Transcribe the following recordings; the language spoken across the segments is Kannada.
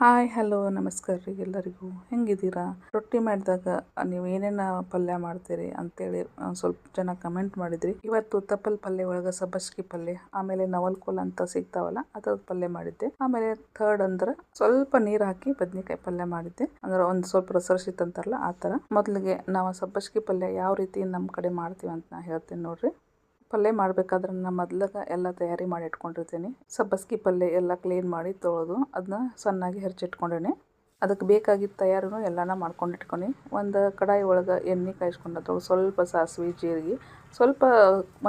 ಹಾಯ್, ಹಲೋ, ನಮಸ್ಕಾರ ರೀ ಎಲ್ಲರಿಗೂ. ಹೆಂಗಿದ್ದೀರಾ? ರೊಟ್ಟಿ ಮಾಡಿದಾಗ ನೀವು ಏನೇನು ಪಲ್ಯ ಮಾಡ್ತೀರಿ ಅಂತೇಳಿ ಸ್ವಲ್ಪ ಜನ ಕಮೆಂಟ್ ಮಾಡಿದ್ರಿ. ಇವತ್ತು ತಪ್ಪಲ್ ಪಲ್ಯ ಒಳಗೆ ಸಬ್ಬಸ್ಗಿ ಪಲ್ಯ, ಆಮೇಲೆ ನವಲ್ಕೋಲ್ ಅಂತ ಸಿಗ್ತಾವಲ್ಲ ಅದ್ರದ್ದು ಪಲ್ಯ ಮಾಡಿದ್ದೆ. ಆಮೇಲೆ ಥರ್ಡ್ ಅಂದ್ರೆ ಸ್ವಲ್ಪ ನೀರು ಹಾಕಿ ಬದ್ನಿಕಾಯಿ ಪಲ್ಯ ಮಾಡಿದ್ದೆ. ಅಂದ್ರೆ ಒಂದು ಸ್ವಲ್ಪ ರಸರಸಿತ್ ಅಂತಾರಲ್ಲ ಆ ಥರ ಮೊದಲಿಗೆ ನಾವು ಸಬ್ಬಸ್ಗಿ ಪಲ್ಯ ಯಾವ ರೀತಿ ನಮ್ಮ ಕಡೆ ಮಾಡ್ತೀವಿ ಅಂತ ನಾ ಹೇಳ್ತೀನಿ ನೋಡ್ರಿ. ಪಲ್ಯ ಮಾಡಬೇಕಾದ್ರೆ ನಾನು ಮೊದ್ಲಿಗೆ ಎಲ್ಲ ತಯಾರಿ ಮಾಡಿ ಇಟ್ಕೊಂಡಿರ್ತೀನಿ. ಸಬ್ಬಸ್ಗಿ ಪಲ್ಯ ಎಲ್ಲ ಕ್ಲೀನ್ ಮಾಡಿ ತೊಳೆದು ಅದನ್ನ ಸಣ್ಣಾಗಿ ಹೆರ್ಚಿಟ್ಕೊಂಡೇನೆ. ಅದಕ್ಕೆ ಬೇಕಾಗಿದ್ದ ತಯಾರಿನೂ ಎಲ್ಲನ ಮಾಡ್ಕೊಂಡು ಇಟ್ಕೊಂಡು ಒಂದು ಕಡಾಯಿ ಒಳಗೆ ಎಣ್ಣೆ ಕಾಯಿಸ್ಕೊಂಡು ಸ್ವಲ್ಪ ಸಾಸಿವೆ, ಜೀರಿಗೆ, ಸ್ವಲ್ಪ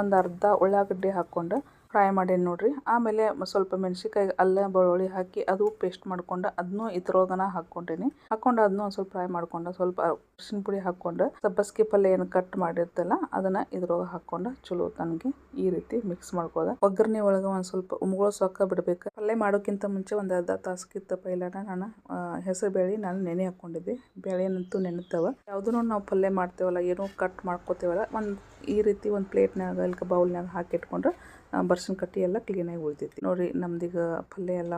ಒಂದು ಅರ್ಧ ಉಳ್ಳಾಗಡ್ಡಿ ಹಾಕ್ಕೊಂಡು ಫ್ರೈ ಮಾಡೇನಿ ನೋಡಿರಿ. ಆಮೇಲೆ ಸ್ವಲ್ಪ ಮೆಣಸಿನ್ಕಾಯಿ ಅಲ್ಲ ಬೆಳ್ಳುಳ್ಳಿ ಹಾಕಿ ಅದು ಪೇಸ್ಟ್ ಮಾಡ್ಕೊಂಡು ಅದನ್ನೂ ಇದ್ರೊಳಗನ ಹಾಕ್ಕೊಂಡೇನಿ. ಹಾಕ್ಕೊಂಡು ಅದನ್ನೂ ಸ್ವಲ್ಪ ಫ್ರೈ ಮಾಡ್ಕೊಂಡು ಸ್ವಲ್ಪ ಅರಿಶಿನ ಪುಡಿ ಹಾಕ್ಕೊಂಡು ಸಬ್ಬಸ್ಗಿ ಪಲ್ಯ ಏನು ಕಟ್ ಮಾಡಿರ್ತಲ್ಲ ಅದನ್ನ ಇದ್ರೊಳಗೆ ಹಾಕ್ಕೊಂಡು ಚಲೋ ತನಗೆ ಈ ರೀತಿ ಮಿಕ್ಸ್ ಮಾಡ್ಕೊಳ್ದೆ. ಒಗ್ಗರಣೆ ಒಳಗೆ ಒಂದು ಸ್ವಲ್ಪ ಉಮ್ಗಳು ಸೊಕ್ಕ ಬಿಡಬೇಕು. ಪಲ್ಯ ಮಾಡೋಕ್ಕಿಂತ ಮುಂಚೆ ಒಂದು ಅರ್ಧ ತಾಸ್ಕಿತ್ತ ಪೈಲನ ನಾನು ಹೆಸರು ಬೇಳೆ ನಾನು ನೆನೆ ಹಾಕ್ಕೊಂಡಿದ್ದೆ ಬೇಳೆನಂತೂ ನೆನೆತಾವ. ಯಾವುದೂ ನಾವು ಪಲ್ಯ ಮಾಡ್ತೇವಲ್ಲ, ಏನೋ ಕಟ್ ಮಾಡ್ಕೋತೇವಲ್ಲ, ಒಂದು ಈ ರೀತಿ ಒಂದು ಪ್ಲೇಟ್ನಾಗ ಇಲ್ಕ ಬೌಲ್ನಾಗ ಹಾಕಿಟ್ಕೊಂಡ್ರೆ ಬರ್ಸಿನ ಕಟ್ಟಿ ಎಲ್ಲ ಕ್ಲೀನಾಗಿ ಉಳಿತೈತಿ. ನೋಡಿ, ನಮ್ದೀಗ ಪಲ್ಯ ಎಲ್ಲ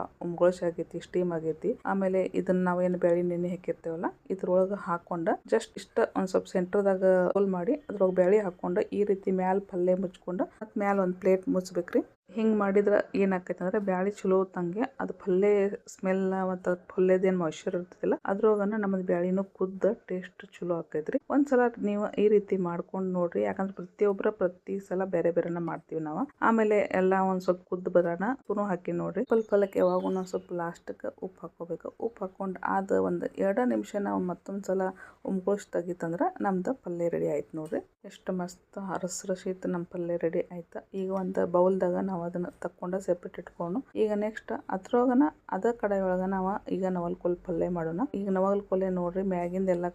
ಆಗೈತಿ ಸ್ಟೀಮ್ ಆಗೈತಿ. ಆಮೇಲೆ ಇದನ್ನ ನಾವೇನು ಬೇಳೆ ನೆನೆ ಹಾಕಿರ್ತೇವಲ್ಲ, ಇದ್ರೊಳಗೆ ಹಾಕೊಂಡ ಜಸ್ಟ್ ಇಷ್ಟ ಒಂದು ಸ್ವಲ್ಪ ಸೆಂಟರ್ದಾಗ ಹೋಲ್ ಮಾಡಿ, ಅದ್ರೊಳಗೆ ಬೇಳೆ ಹಾಕೊಂಡು ಈ ರೀತಿ ಮ್ಯಾಲ ಪಲ್ಯ ಮುಚ್ಕೊಂಡು ಮತ್ತೆ ಮ್ಯಾಲ ಒಂದು ಪ್ಲೇಟ್ ಮುಚ್ಬೇಕ್ರಿ. ಹಿಂಗೆ ಮಾಡಿದ್ರೆ ಏನಾಗ್ತೈತೆ ಅಂದ್ರೆ ಬ್ಯಾಳೆ ಚಲೋ ಹೊತ್ತಂಗೆ ಅದು ಪಲ್ಲೆ ಸ್ಮೆಲ್ ಮತ್ತು ಪಲ್ಯದೇನು ಮಾಯ್ಶ್ಚರ್ ಇರ್ತೈತಿಲ್ಲ, ಅದ್ರೊಳಗನ ನಮ್ಮದು ಬ್ಯಾಳಿನೂ ಕುದ್ದ ಟೇಸ್ಟ್ ಚಲೋ ಆಕೈತ್ರಿ ಒಂದ್ಸಲ ನೀವು ಈ ರೀತಿ ಮಾಡ್ಕೊಂಡು ನೋಡ್ರಿ, ಯಾಕಂದ್ರೆ ಪ್ರತಿಯೊಬ್ಬರ ಪ್ರತಿ ಸಲ ಬೇರೆ ಬೇರೆನ ಮಾಡ್ತೀವಿ ನಾವು. ಆಮೇಲೆ ಎಲ್ಲ ಒಂದು ಸ್ವಲ್ಪ ಕುದ್ದು ಬರೋಣ ಪುನಃ ಹಾಕಿ ನೋಡ್ರಿ. ಸ್ವಲ್ಪ ಪಲ್ಲಕ್ಕೆ ಯಾವಾಗ ಸ್ವಲ್ಪ ಲಾಸ್ಟ್ಗೆ ಉಪ್ಪು ಹಾಕೋಬೇಕು ಉಪ್ಪು ಹಾಕೊಂಡು ಆದ ಒಂದು ಎರಡು ನಿಮಿಷ ನಾವು ಮತ್ತೊಂದು ಸಲ ಉಮ್ಕೋಸ್ ತೆಗಿತಂದ್ರೆ ನಮ್ದು ಪಲ್ಯ ರೆಡಿ ಆಯ್ತು ನೋಡ್ರಿ. ಎಷ್ಟು ಮಸ್ತ್ ಹರಸ್ರಸಿತ್ತು ನಮ್ಮ ಪಲ್ಯ ರೆಡಿ ಆಯ್ತು. ಈಗ ಒಂದು ಬೌಲ್ದಾಗ ನಾವು ಅದನ್ನು ತಕ್ಕೊಂಡು ಸೆಪ್ರೇಟ್ ಇಟ್ಕೊಂಡು, ಈಗ ನೆಕ್ಸ್ಟ್ ಅದ್ರೊಳಗನ, ಅದ ಕಡೆ ಒಳಗ ನಾವು ಈಗ ನವಲ್ಕೋಲ್ ಪಲ್ಯ ಮಾಡೋಣ. ಈಗ ನವಲ್ಕೋಲೆ ನೋಡ್ರಿ, ಮ್ಯಾಗಿಂದ ಎಲ್ಲ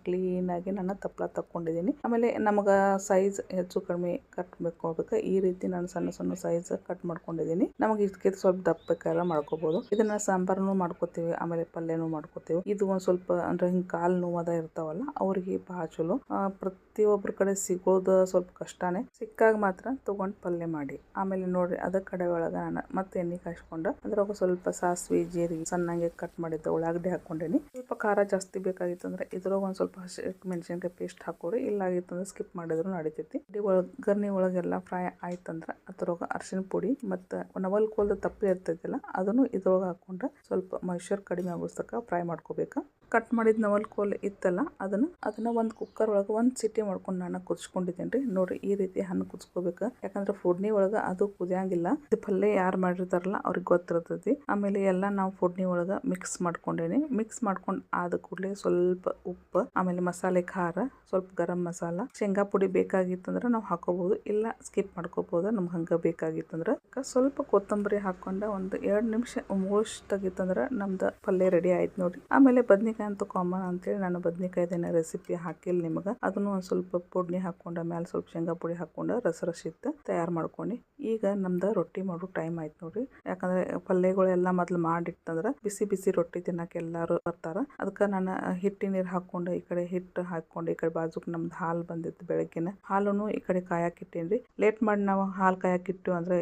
ಆಗಿ ನಾನು ತಪ್ಪಲ ತಕ್ಕೊಂಡಿದ್ದೀನಿ ಆಮೇಲೆ ನಮಗ ಸೈಜ್ ಹೆಚ್ಚು ಕಡಿಮೆ ಕಟ್ ಮಾಡ್ಕೋಬೇಕು ಈ ರೀತಿ ನಾನು ಸಣ್ಣ ಸಣ್ಣ ಸೈಜ್ ಕಟ್ ಮಾಡ್ಕೊಂಡಿದ್ದೀನಿ ನಮಗೆ ಇದಕ್ಕೆ ಸ್ವಲ್ಪ ದಪ್ಪ ಬೇಕಾದ್ರೆ ಮಾಡ್ಕೋಬಹುದು ಇದನ್ನ ಸಾಂಬಾರ್ನು ಮಾಡ್ಕೋತೀವಿ, ಆಮೇಲೆ ಪಲ್ಯನೂ ಮಾಡ್ಕೋತೀವಿ. ಇದು ಒಂದ್ ಸ್ವಲ್ಪ ಅಂದ್ರೆ ಹಿಂಗ್ ಕಾಲ್ ನೋವದ ಇರ್ತಾವಲ್ಲ, ಅವ್ರಿಗೆ ಬಹಳ ಚಲೋ. ಪ್ರತಿಯೊಬ್ಬರ ಕಡೆ ಸಿಗೋದು ಸ್ವಲ್ಪ ಕಷ್ಟನೇ. ಸಿಕ್ಕಾಗ ಮಾತ್ರ ತಗೊಂಡ್ ಪಲ್ಯ ಮಾಡಿ. ಆಮೇಲೆ ನೋಡ್ರಿ, ಅದ ಕಡೆ ಒಳಗೆ ನಾನು ಮತ್ತೆ ಎಣ್ಣೆ ಕಾಯಿಸ್ಕೊಂಡು ಅದ್ರಾಗ ಸ್ವಲ್ಪ ಸಾಸಿವೆ, ಜೀರಿಗೆ ಸಣ್ಣಗೆ ಕಟ್ ಮಾಡಿದ್ದ ಉಳ್ಳಾಗಡ್ಡಿ ಹಾಕೊಂಡೇನಿ ಸ್ವಲ್ಪ ಖಾರ ಜಾಸ್ತಿ ಬೇಕಾಗಿತ್ತು ಅಂದ್ರೆ ಇದ್ರಾಗ ಒಂದು ಸ್ವಲ್ಪ ಹಸಿ ಮೆಣಸಿನ್ಕಾಯಿ ಪೇಸ್ಟ್ ಹಾಕೋರಿ ಇಲ್ಲಾಗಿತ್ತು ಅಂದ್ರೆ ಸ್ಕಿಪ್ ಮಾಡಿದ್ರು ನಡೀತೈತಿ. ಒಗ್ಗರಣೆ ಒಳಗೆಲ್ಲ ಫ್ರೈ ಆಯ್ತಂದ್ರೆ ಅದ್ರೊಳಗ ಅರ್ಶಿನ ಪುಡಿ ಮತ್ತು ನವಲ್ ಕೋಲ್ದ ತಪ್ಪಲೆ ಇರ್ತೈತಿಲ್ಲ, ಅದನ್ನು ಇದ್ರೊಳಗೆ ಹಾಕೊಂಡ್ರೆ ಸ್ವಲ್ಪ ಮೊಯಿಶ್ಚರ್ ಕಡಿಮೆ ಆಗೋಸ್ತಕ ಫ್ರೈ ಮಾಡ್ಕೋಬೇಕು. ಕಟ್ ಮಾಡಿದ ನವಲ್ ಕೋಲ್ ಇತ್ತಲ್ಲ, ಅದನ್ನ ಅದನ್ನ ಒಂದು ಕುಕ್ಕರ್ ಒಳಗೆ ಒಂದು ಸಿಟಿ ಮಾಡ್ಕೊಂಡು ನಾನು ಕುದಿಸ್ಕೊಂಡಿದ್ದೀನಿ ರೀ. ನೋಡ್ರಿ, ಈ ರೀತಿ ಹಣ್ಣು ಕುದಿಸ್ಕೋಬೇಕು. ಯಾಕಂದ್ರೆ ಫುಡ್ನಿ ಒಳಗೆ ಅದು ಕುದಿಯಂಗಿಲ್ಲ. ಇದು ಪಲ್ಯ ಯಾರು ಮಾಡಿರ್ತಾರಲ್ಲ, ಅವ್ರಿಗೆ ಗೊತ್ತಿರ್ತೈತಿ. ಆಮೇಲೆ ಎಲ್ಲ ನಾವು ಫುಡ್ನಿ ಒಳಗೆ ಮಿಕ್ಸ್ ಮಾಡ್ಕೊಂಡೇನಿ. ಮಿಕ್ಸ್ ಮಾಡ್ಕೊಂಡು ಆದ ಕೂಡಲೇ ಸ್ವಲ್ಪ ಉಪ್ಪು, ಆಮೇಲೆ ಮಸಾಲೆ ಖಾರ, ಸ್ವಲ್ಪ ಗರಂ ಮಸಾಲ. ಶೇಂಗಾ ಪುಡಿ ಬೇಕಾಗಿತ್ತಂದ್ರೆ ನಾವು ಹಾಕೋಬಹುದು ಇಲ್ಲ ಸ್ಕಿಪ್ ಮಾಡ್ಕೋಬಹುದು ನಮ್ಗೆ ಹಂಗೆ ಬೇಕಾಗಿತ್ತಂದ್ರೆ. ಸ್ವಲ್ಪ ಕೊತ್ತಂಬರಿ ಹಾಕೊಂಡ ಒಂದು ಎರಡು ನಿಮಿಷ ಮುಗಿಸ್ತಾಗಿತ್ತಂದ್ರೆ ನಮ್ದು ಪಲ್ಯ ರೆಡಿ ಆಯ್ತು ನೋಡಿ ಆಮೇಲೆ ಬದ್ನಿಕಾಯಿ ಅಂತೂ ಕಾಮನ್ ಅಂತೇಳಿ ನಾನು ಬದ್ನಿಕಾಯ್ದೇನ ರೆಸಿಪಿ ಹಾಕಿಲ್ಲ ನಿಮಗೆ. ಅದನ್ನು ಒಂದು ಸ್ವಲ್ಪ ಪುಡ್ನಿ ಹಾಕೊಂಡ ಮೇಲೆ ಸ್ವಲ್ಪ ಶೇಂಗಾ ಪುಡಿ ಹಾಕೊಂಡು ರಸರಸಿತ್ತ ತಯಾರು ಮಾಡ್ಕೊಂಡು ಈಗ ನಮ್ದು ರೊಟ್ಟಿ ಮಾಡೋ ಟೈಮ್ ಆಯ್ತು ನೋಡ್ರಿ. ಯಾಕಂದ್ರೆ ಪಲ್ಯಗಳೆಲ್ಲ ಮೊದ್ಲು ಮಾಡಿಟ್ಟಂದ್ರೆ ಬಿಸಿ ಬಿಸಿ ರೊಟ್ಟಿ ತಿನ್ನಕ್ಕೆ ಎಲ್ಲರೂ ಬರ್ತಾರ. ಅದಕ್ಕೆ ನಾನು ಹಿಟ್ಟಿ ನೀರು ಹಾಕೊಂಡು ಈ ಕಡೆ ಹಿಟ್ಟು ಹಾಕೊಂಡು, ಈ ಕಡೆ ಬಾಜುಕ್ ನಮ್ದು ಹಾಲು ಬಂದಿತ್ತು ಬೆಳಗ್ಗೆನ. ಹಾಲುನು ಈ ಕಡೆ ಕಾಯಕ್ಕಿಟ್ಟೇನ್ರಿ ಲೇಟ್ ಮಾಡಿ ನಾವು ಹಾಲು ಕಾಯಕ್ಕಿಟ್ಟು ಅಂದ್ರೆ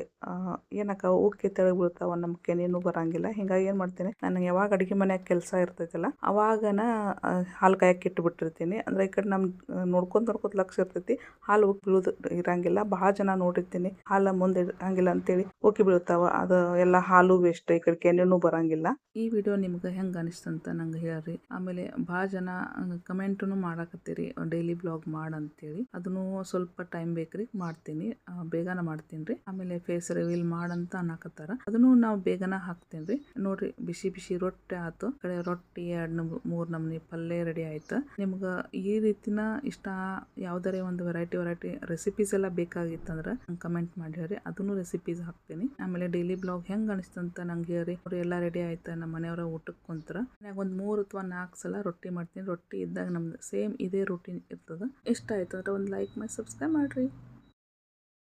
ಏನಕ್ಕ ಉಕ್ಕಿ ತೆಳಗ್ ಬೀಳ್ತಾವ ನಮ್ಮ ಕೆನೇನು ಬರಂಗಿಲ್ಲ. ಹಿಂಗಾಗಿ ಏನು ಮಾಡ್ತೀನಿ ನನಗೆ ಯಾವಾಗ ಅಡುಗೆ ಮನ್ಯಾಗ ಕೆಲಸ ಇರ್ತೈತಲ್ಲ ಅವಾಗನ ಹಾಲು ಕಾಯಕ್ಕೆ ಇಟ್ಬಿಟ್ಟಿರ್ತೀನಿ. ಅಂದರೆ ಈ ಕಡೆ ನಮ್ ನೋಡ್ಕೊಂತ ನೋಡ್ಕೊತ ಲಕ್ಷ ಇರ್ತೈತಿ. ಹಾಲು ಉಕ್ಕಿ ಇರಂಗಿಲ್ಲ. ಭಾಳ ಜನ ನೋಡಿರ್ತೀನಿ. ಹಾಲು ಮುಂದೆ ಇರಂಗಿಲ್ಲ ಅಂತೇಳಿ ಉಕ್ಕಿ ಬೀಳ್ತಾವ. ಅದು ಎಲ್ಲ ಹಾಲು ವೇಸ್ಟ್ ಈ ಕಡೆ ಕೆನೆನೂ ಬರಂಗಿಲ್ಲ. ಈ ವಿಡಿಯೋ ನಿಮ್ಗೆ ಹೆಂಗೆ ಅನಿಸ್ತಂತ ನಂಗೆ ಹೇಳ್ರಿ. ಆಮೇಲೆ ಭಾಳ ಜನ ಕಮೆಂಟೂ ಮಾಡಾಕತ್ತೀರಿ. ಡೈಲಿ ಬ್ಲಾಗ್ ಮಾಡಂತೇಳಿ ಅದನ್ನು ಸ್ವಲ್ಪ ಟೈಮ್ ಬೇಕ್ರಿ. ಮಾಡ್ತೀನಿ. ಬೇಗನ ಮಾಡ್ತೀನಿ ರೀ. ಆಮೇಲೆ ಫೇಸ್ ರಿವೀಲ್ ಮಾಡಂತ ಅನ್ನಕತ್ತಾರ. ಅದನ್ನು ನಾವು ಬೇಗನ ಹಾಕ್ತೀನಿ ರೀ ನೋಡ್ರಿ, ಬಿಸಿ ಬಿಸಿ ರೊಟ್ಟಿ ಆತು. ಕಡೆ ರೊಟ್ಟಿ ಎರಡು ಮೂರು ನಮ್ನಿ ಪಲ್ಯ ರೆಡಿ ಆಯ್ತು. ನಿಮ್ಗೆ ಈ ರೀತಿನ ಇಷ್ಟ ಯಾವ್ದಾರೇ ಒಂದು ವೆರೈಟಿ ವೆರೈಟಿ ರೆಸಿಪೀಸ್ ಎಲ್ಲ ಬೇಕಾಗಿತ್ತಂದ್ರೆ ಕಮೆಂಟ್ ಮಾಡಿ ಹೇಳ್ರಿ. ಅದನ್ನು ರೆಸಿಪೀಸ್ ಹಾಕ್ತೀನಿ. ಆಮೇಲೆ ಡೈಲಿ ಬ್ಲಾಗ್ ಹೆಂಗೆ ಅನಿಸ್ತಂತ ನಂಗೆ ಹೇಳ್ರಿ. ಅವ್ರು ಎಲ್ಲ ರೆಡಿ ಆಯ್ತು. ನಮ್ಮ ಮನೆಯವರ ಊಟಕ್ಕೆ ಕುಂತ್ರ ಒಂದು ಮೂರು ಅಥವಾ ನಾಲ್ಕು ಸಲ ರೊಟ್ಟಿ ಮಾಡ್ತೀನಿ. ರೊಟ್ಟಿ ಇದ್ದಾಗ ನಮ್ದು ಸೇಮ್ ಇದೇ ರೂಟೀನ್ ಇರ್ತದೆ. ಇಷ್ಟ ಆಯ್ತು ಅಂದ್ರೆ ಒಂದು ಲೈಕ್ ಮಾಡಿ ಸಬ್ಸ್ಕ್ರೈಬ್ ಮಾಡಿರಿ.